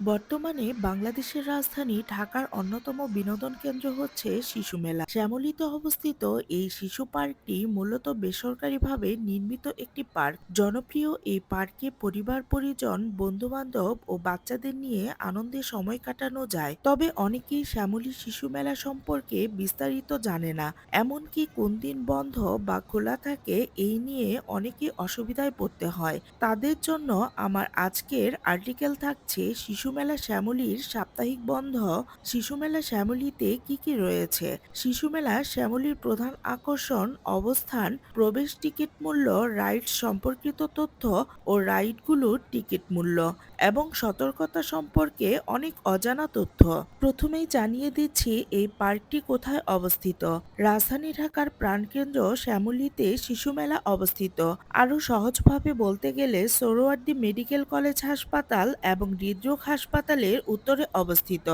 বর্তমানে বাংলাদেশের রাজধানী ঢাকার অন্যতম বিনোদন কেন্দ্র হচ্ছে শিশু মেলা। শ্যামলীতে অবস্থিত এই শিশু পার্কটি মূলত বেসরকারিভাবে নির্মিত একটি পার্ক। জনপ্রিয় এই পার্কে পরিবার, পরিজন বন্ধু বান্ধব ও বাচ্চাদের নিয়ে আনন্দে সময় কাটানো যায়। তবে অনেকেই শ্যামলী শিশু মেলা সম্পর্কে বিস্তারিত জানে না। এমনকি কোন দিন বন্ধ বা খোলা থাকে এই নিয়ে অনেকে অসুবিধায় পড়তে হয়। তাদের জন্য আমার আজকের আর্টিকেল থাকছে শিশু মেলা শ্যামলীর সাপ্তাহিক বন্ধ, শিশুমেলা শ্যামলীতে কি কি রয়েছে? শিশুমেলা শ্যামলীর প্রধান আকর্ষণ, অবস্থান, প্রবেশ টিকিট মূল্য, রাইড সম্পর্কিত তথ্য ও রাইডগুলোর টিকিট মূল্য এবং সতর্কতা সম্পর্কে অনেক অজানা তথ্য। প্রথমেই জানিয়ে দিচ্ছি এই পার্কটি কোথায় অবস্থিত। রাজধানী ঢাকার প্রাণকেন্দ্র শ্যামলীতে শিশুমেলা অবস্থিত। আরও সহজভাবে বলতে গেলে সোহরাওয়ার্দী মেডিকেল কলেজ হাসপাতাল এবং হৃদরোগ হাসপাতালের উত্তরে অবস্থিত।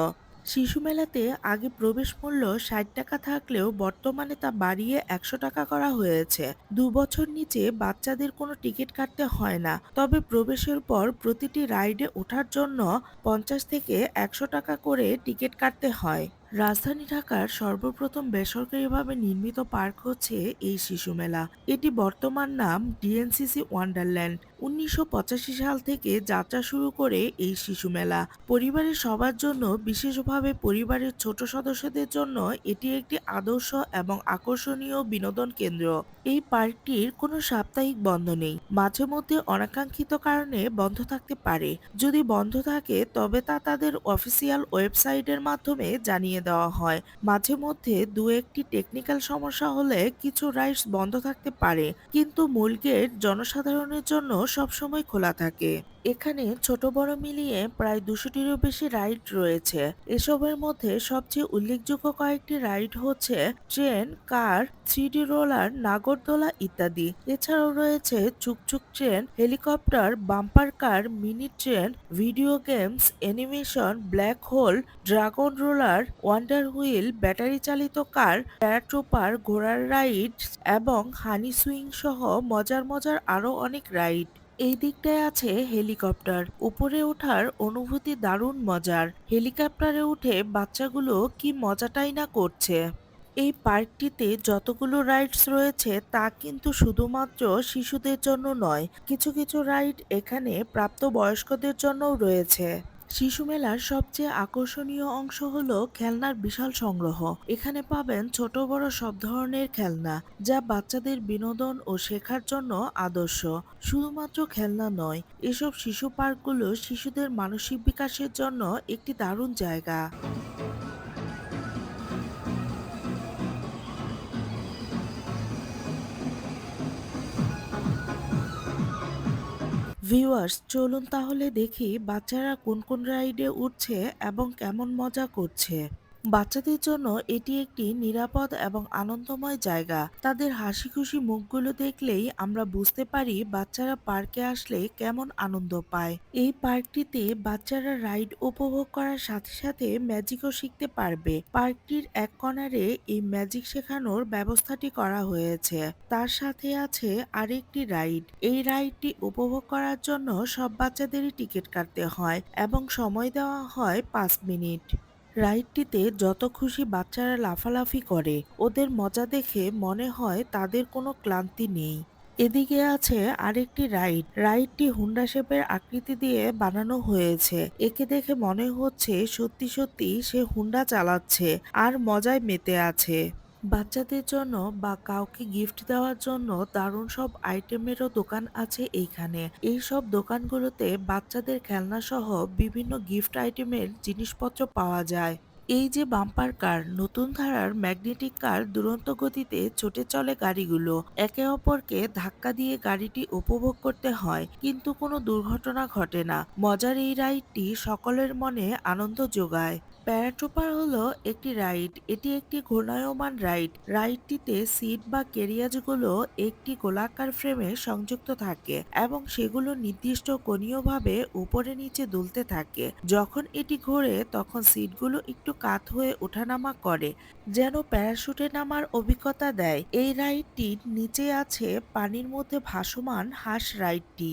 শিশু মেলাতে আগে প্রবেশ মূল্য ষাট টাকা থাকলেও বর্তমানে তা বাড়িয়ে একশো টাকা করা হয়েছে। দু বছর নিচে বাচ্চাদের কোনো টিকিট কাটতে হয় না। তবে প্রবেশের পর প্রতিটি রাইডে ওঠার জন্য পঞ্চাশ থেকে একশো টাকা করে টিকিট কাটতে হয়। রাজধানী ঢাকার সর্বপ্রথম বেসরকারিভাবে নির্মিত পার্ক হচ্ছে এই শিশু মেলা এটি বর্তমান নাম ডিএনসিসি ওয়ান্ডারল্যান্ড। উনিশশো পঁচাশি সাল থেকে যাত্রা শুরু করে এই শিশু মেলা পরিবারের সবার জন্য, বিশেষভাবে পরিবারের ছোট সদস্যদের জন্য এটি একটি আদর্শ এবং আকর্ষণীয় বিনোদন কেন্দ্র। এই পার্কটির কোনো সাপ্তাহিক বন্ধ নেই। মাঝে মধ্যে অনাকাঙ্ক্ষিত কারণে বন্ধ থাকতে পারে। যদি বন্ধ থাকে, তবে তা তাদের অফিসিয়াল ওয়েবসাইটের মাধ্যমে জানিয়ে দেওয়া হয়। মাঝে মধ্যে দু একটি টেকনিক্যাল সমস্যা হলে কিছু রাইডস বন্ধ থাকতে পারে, কিন্তু মূল গেট জনসাধারণের জন্য সবসময় খোলা থাকে। এখানে ছোট বড় মিলিয়ে প্রায় দুশোটিরও বেশি রাইড রয়েছে। এসবের মধ্যে সবচেয়ে উল্লেখযোগ্য কয়েকটি রাইড হচ্ছে ট্রেন, কার, থ্রিডি রোলার, নাগরদোলা ইত্যাদি। এছাড়াও রয়েছে চুকচুক train, helicopter, bumper car, mini train, video games, animation, black hole, dragon roller, wonder wheel, battery চালিত কার, প্যারাট্রোপার, ঘোড়ার রাইড এবং হানি সুইং সহ মজার মজার আরও অনেক রাইড। এই দিকটায় আছে হেলিকপ্টার। উপরে ওঠার অনুভূতি দারুণ মজার। হেলিকপ্টারে উঠে বাচ্চাগুলো কি মজাটাই না করছে। এই পার্কটিতে যতগুলো রাইডস রয়েছে তা কিন্তু শুধুমাত্র শিশুদের জন্য নয়, কিছু কিছু রাইড এখানে প্রাপ্তবয়স্কদের জন্যও রয়েছে। শিশু মেলার সবচেয়ে আকর্ষণীয় অংশ হল খেলনার বিশাল সংগ্রহ। এখানে পাবেন ছোট বড় সব ধরনের খেলনা, যা বাচ্চাদের বিনোদন ও শেখার জন্য আদর্শ। শুধুমাত্র খেলনা নয়, এসব শিশু পার্কগুলো শিশুদের মানসিক বিকাশের জন্য একটি দারুণ জায়গা। ভিউয়ার্স চলুন তাহলে দেখি বাচ্চারা কোন কোন রাইডে উঠছে এবং কেমন মজা করছে। বাচ্চাদের জন্য এটি একটি নিরাপদ এবং আনন্দময় জায়গা। তাদের হাসি খুশি মুখগুলো দেখলেই আমরা বুঝতে পারি বাচ্চারা পার্কে আসলে কেমন আনন্দ পায়। এই পার্কটিতে বাচ্চারা রাইড উপভোগ করার সাথে সাথে ম্যাজিকও শিখতে পারবে। পার্কটির এক কর্নারে এই ম্যাজিক শেখানোর ব্যবস্থাটি করা হয়েছে। তার সাথে আছে আরেকটি রাইড। এই রাইডটি উপভোগ করার জন্য সব বাচ্চাদেরই টিকিট কাটতে হয় এবং সময় দেওয়া হয় পাঁচ মিনিট। রাইডটিতে যত খুশি বাচ্চারা লাফালাফি করে, ওদের মজা দেখে মনে হয় তাদের কোনো ক্লান্তি নেই। এদিকে আছে আরেকটি রাইড। রাইডটি হুন্ডা শেপের আকৃতি দিয়ে বানানো হয়েছে। একে দেখে মনে হচ্ছে সত্যি সত্যি সে হুন্ডা চালাচ্ছে, আর মজায় মেতে আছে। বাচ্চাদের জন্য বা কাউকে গিফট দেওয়ার জন্য দারুণ সব আইটেমেরও দোকান আছে এইখানে। এই সব দোকানগুলোতে বাচ্চাদের খেলনা সহ বিভিন্ন গিফট আইটেমের জিনিসপত্র পাওয়া যায়। এই যে বাম্পার কার নতুন ধারার ম্যাগনেটিক কার দুরন্ত গতিতে ছুটে চলে গাড়িগুলো। একে অপরকে ধাক্কা দিয়ে গাড়িটি উপভোগ করতে হয়, কিন্তু কোনো দুর্ঘটনা ঘটে না। মজার এই রাইডটি সকলের মনে আনন্দ যোগায়। প্যারাট্রুপার হলো একটি রাইড। এটি একটি ঘূর্ণায়মান রাইড। রাইডটিতে সিট বা ক্যারিয়াজগুলো একটি গোলাকার ফ্রেমে সংযুক্ত থাকে এবং সেগুলো নির্দিষ্ট কোণীয়ভাবে উপরে নিচে দুলতে থাকে। যখন এটি ঘোরে, তখন সিটগুলো একটু কাত হয়ে ওঠানামা করে, যেন প্যারাশুটে নামার অভিজ্ঞতা দেয়। এই রাইডটির নিচে আছে পানির মধ্যে ভাসমান হাঁস রাইডটি।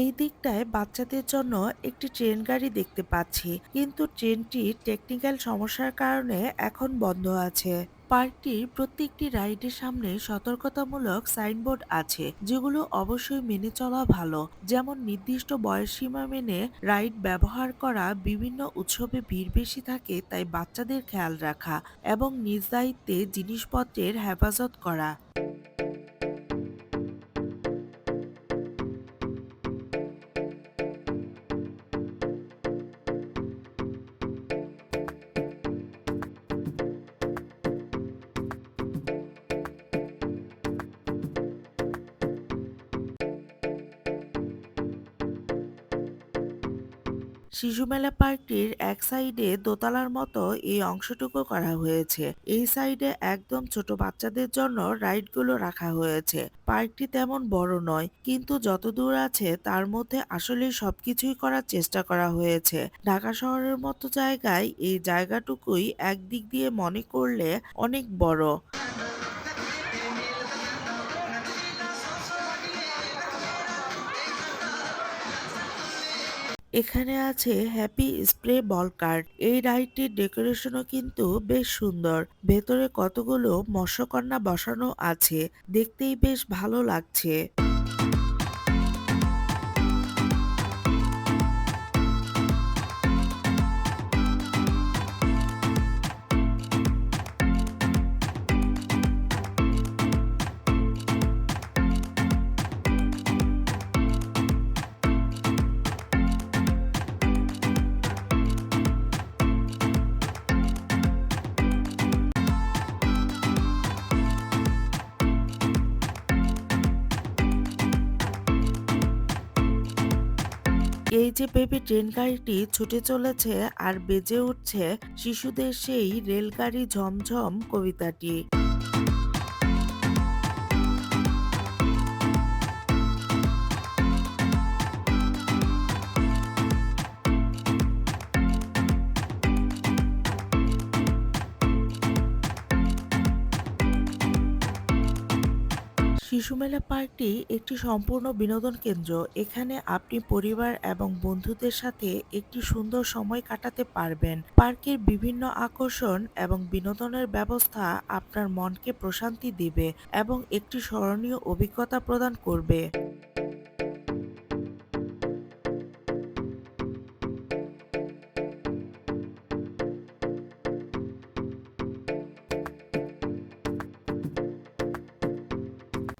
এই দিকটায় বাচ্চাদের জন্য একটি ট্রেন গাড়ি দেখতে পাচ্ছি, কিন্তু ট্রেনটি টেকনিক্যাল সমস্যার কারণে এখন বন্ধ আছে। পার্কটির প্রত্যেকটি রাইডের সামনে সতর্কতামূলক সাইনবোর্ড আছে, যেগুলো অবশ্যই মেনে চলা ভালো। যেমন নির্দিষ্ট বয়সসীমা মেনে রাইড ব্যবহার করা বিভিন্ন উৎসবে ভিড় বেশি থাকে, তাই বাচ্চাদের খেয়াল রাখা এবং নিজ দায়িত্বে জিনিসপত্রের হেফাজত করা। শিশু মেলা পার্কটির এক সাইডে দোতলার মতো এই অংশটুকু করা হয়েছে। এই সাইডে একদম ছোট বাচ্চাদের জন্য রাইডগুলো রাখা হয়েছে। পার্কটি তেমন বড় নয়, কিন্তু যত দূর আছে তার মধ্যে আসলে সবকিছুই করার চেষ্টা করা হয়েছে। ঢাকা শহরের মতো জায়গায় এই জায়গাটুকুই একদিক দিয়ে মনে করলে অনেক বড়। এখানে আছে হ্যাপি স্প্রে বল কার্ড এই রাইডটির ডেকোরেশনও কিন্তু বেশ সুন্দর। ভেতরে কতগুলো মৎস্যকন্যা বসানো আছে, দেখতেই বেশ ভালো লাগছে। এই যে বেবি ট্রেন গাড়িটি ছুটে চলেছে আর বেজে উঠছে শিশুদের সেই রেলগাড়ি ঝমঝম কবিতাটি। শিশু মেলা পার্কটি একটি সম্পূর্ণ বিনোদন কেন্দ্র। এখানে আপনি পরিবার এবং বন্ধুদের সাথে একটি সুন্দর সময় কাটাতে পারবেন। পার্কের বিভিন্ন আকর্ষণ এবং বিনোদনের ব্যবস্থা আপনার মনকে প্রশান্তি দেবে এবং একটি স্মরণীয় অভিজ্ঞতা প্রদান করবে।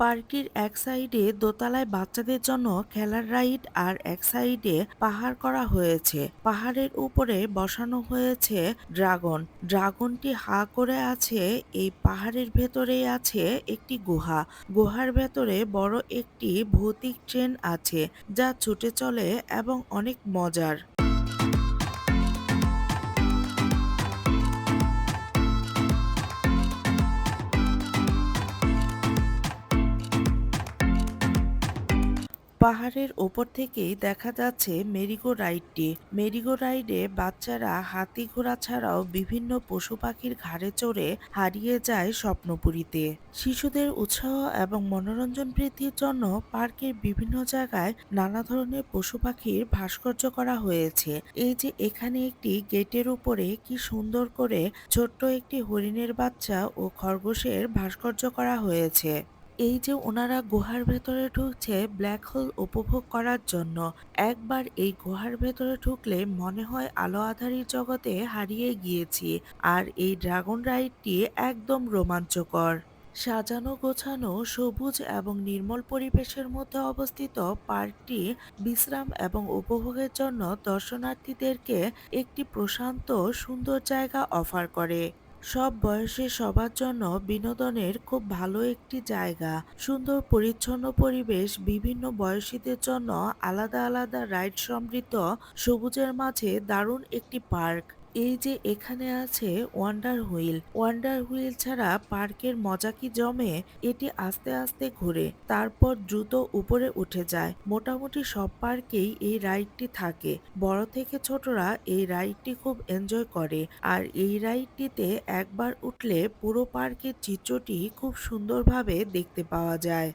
পার্কটির এক সাইডে দোতলায় বাচ্চাদের জন্য খেলার রাইড আর এক সাইডে পাহাড় করা হয়েছে। পাহাড়ের উপরে বসানো হয়েছে ড্রাগন। ড্রাগনটি হা করে আছে, এই পাহাড়ের ভেতরেই আছে একটি গুহা। গুহার ভেতরে বড় একটি ভৌতিক ট্রেন আছে, যা ছুটে চলে এবং অনেক মজার। পাহাড়ের ওপর থেকেই দেখা যাচ্ছে মেরিগো রাইডটি মেরিগো রাইডে বাচ্চারা হাতি ঘোড়া ছাড়াও বিভিন্ন পশু পাখির ঘাড়ে চড়ে হারিয়ে যায় স্বপ্নপুরীতে। শিশুদের উৎসাহ এবং মনোরঞ্জন বৃদ্ধির জন্য পার্কের বিভিন্ন জায়গায় নানা ধরনের পশু পাখির ভাস্কর্য করা হয়েছে। এই যে এখানে একটি গেটের উপরে কি সুন্দর করে ছোট্ট একটি হরিণের বাচ্চা ও খরগোশের ভাস্কর্য করা হয়েছে। এই যে ওনারা গুহার ভেতরে ঢুকছে ব্ল্যাক হোল উপভোগ করার জন্য। একবার এই গুহার ভেতরে ঢুকলে মনে হয় আলো আধারির জগতে হারিয়ে গিয়েছি, আর এই ড্রাগন রাইডটি একদম রোমাঞ্চকর। সাজানো, গোছানো, সবুজ এবং নির্মল পরিবেশের মধ্যে অবস্থিত পার্কটি বিশ্রাম এবং উপভোগের জন্য দর্শনার্থীদেরকে একটি প্রশান্ত, সুন্দর জায়গা অফার করে। সব বয়সে সবার জন্য বিনোদনের খুব ভালো একটি জায়গা। সুন্দর, পরিচ্ছন্ন পরিবেশ, বিভিন্ন বয়সীদের জন্য আলাদা আলাদা রাইড সমৃদ্ধ, সবুজের মাঝে দারুণ একটি পার্ক। এই যে এখানে আছে ওয়ান্ডার হুইল ওয়ান্ডার হুইল ছাড়া পার্কের মজা কি জমে? এটি আস্তে আস্তে ঘুরে, তারপর দ্রুত উপরে উঠে যায়। মোটামুটি সব পার্কেই এই রাইডটি থাকে। বড় থেকে ছোটরা এই রাইডটি খুব এনজয় করে। আর এই রাইডটিতে একবার উঠলে পুরো পার্কের চিত্রটি খুব সুন্দরভাবে দেখতে পাওয়া যায়।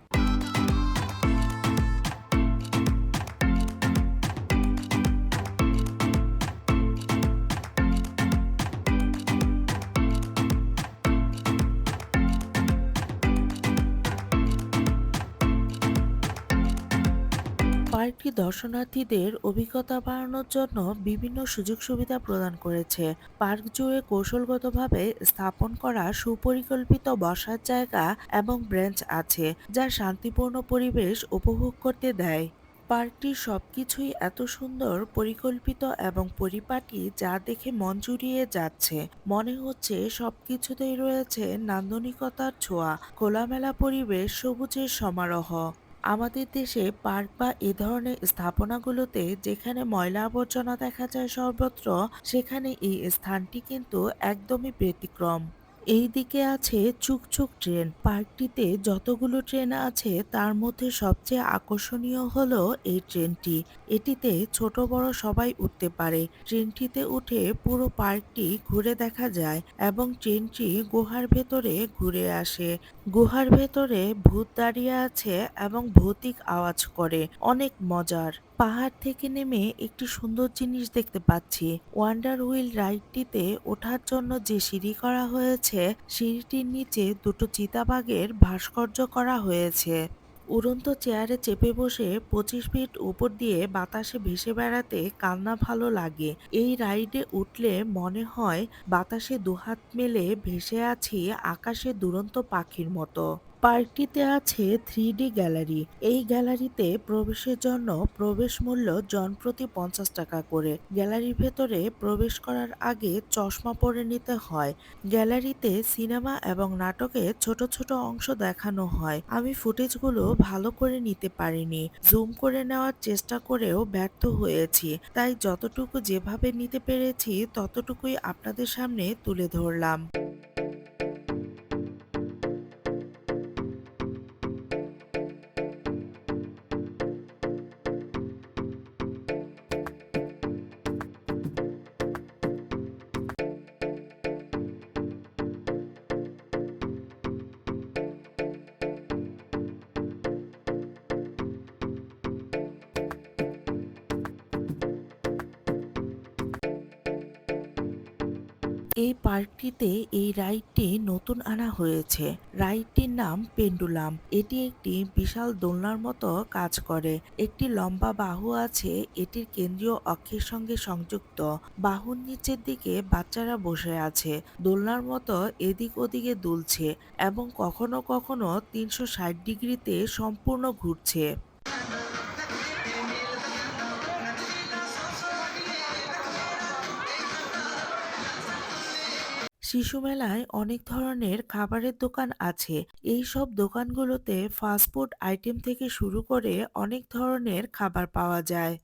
পার্কটি দর্শনার্থীদের অভিজ্ঞতা বাড়ানোর জন্য বিভিন্ন সুযোগ সুবিধা প্রদান করেছে। পার্ক জুড়ে কৌশলগতভাবে স্থাপন করা সুপরিকল্পিত বসার জায়গা এবং ব্রেঞ্চ আছে, যা শান্তিপূর্ণ পরিবেশ উপভোগ করতে দেয়। পার্কটির সবকিছুই এত সুন্দর, পরিকল্পিত এবং পরিপাটি যা দেখে মন জুড়িয়ে যাচ্ছে। মনে হচ্ছে সবকিছুতেই রয়েছে নান্দনিকতার ছোঁয়া, খোলামেলা পরিবেশ, সবুজের সমারোহ। আমাদের দেশে পার্ক বা এ ধরনের স্থাপনাগুলোতে যেখানে ময়লা আবর্জনা দেখা যায় সর্বত্র, সেখানে এই স্থানটি কিন্তু একদমই ব্যতিক্রম। এই দিকে আছে চুকচুক ট্রেন। পার্কটিতে যতগুলো ট্রেন আছে, তার মধ্যে সবচেয়ে আকর্ষণীয় হলো এই ট্রেনটি। এটিতে ছোট বড় সবাই উঠতে পারে। ট্রেনটিতে উঠে পুরো পার্কটি ঘুরে দেখা যায় এবং ট্রেনটি গুহার ভেতরে ঘুরে আসে। গুহার ভেতরে ভূত দাঁড়িয়ে আছে এবং ভৌতিক আওয়াজ করে। অনেক মজার। পাহাড় থেকে নেমে একটি সুন্দর জিনিস দেখতে পাচ্ছি। ওয়ান্ডার হুইল রাইডটিতে ওঠার জন্য যে সিঁড়ি করা হয়েছে, সিঁড়িটির নিচে দুটো চিতাবাঘের ভাস্কর্য করা হয়েছে। উড়ন্ত চেয়ারে চেপে বসে পঁচিশ ফিট উপর দিয়ে বাতাসে ভেসে বেড়াতে কান্না ভালো লাগে। এই রাইডে উঠলে মনে হয় বাতাসে দুহাত মেলে ভেসে আছি আকাশে দুরন্ত পাখির মতো। পার্কটিতে আছে থ্রি গ্যালারি। এই গ্যালারিতে প্রবেশের জন্য প্রবেশ মূল্য জনপ্রতি পঞ্চাশ টাকা করে। গ্যালারির ভেতরে প্রবেশ করার আগে চশমা পরে নিতে হয়। গ্যালারিতে সিনেমা এবং নাটকের ছোট ছোট অংশ দেখানো হয়। আমি ফুটেজগুলো ভালো করে নিতে পারিনি। জুম করে নেওয়ার চেষ্টা করেও ব্যর্থ হয়েছি। তাই যতটুকু যেভাবে নিতে পেরেছি, ততটুকুই আপনাদের সামনে তুলে ধরলাম। এই পার্কটিতে এই রাইডটি নতুন আনা হয়েছে। রাইডটির নাম পেন্ডুলাম। এটি একটি বিশাল দোলনার মতো কাজ করে। একটি লম্বা বাহু আছে, এটির কেন্দ্রীয় অক্ষের সঙ্গে সংযুক্ত। বাহুর নিচের দিকে বাচ্চারা বসে আছে। দোলনার মতো এদিক ওদিকে দুলছে এবং কখনো কখনো তিনশো ষাট ডিগ্রিতে সম্পূর্ণ ঘুরছে। শিশু মেলায় অনেক ধরনের খাবারের দোকান আছে। এই সব দোকানগুলোতে ফাস্টফুড আইটেম থেকে শুরু করে অনেক ধরনের খাবার পাওয়া যায়।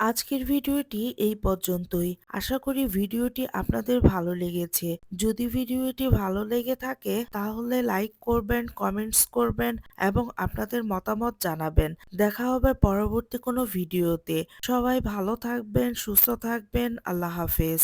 আজকের ভিডিওটি এই পর্যন্তই। আশা করি ভিডিওটি আপনাদের ভালো লেগেছে। যদি ভিডিওটি ভালো লেগে থাকে, তাহলে লাইক করবেন, কমেন্টস করবেন এবং আপনাদের মতামত জানাবেন। দেখা হবে পরবর্তী কোনো ভিডিওতে। সবাই ভালো থাকবেন, সুস্থ থাকবেন। আল্লাহ হাফেজ।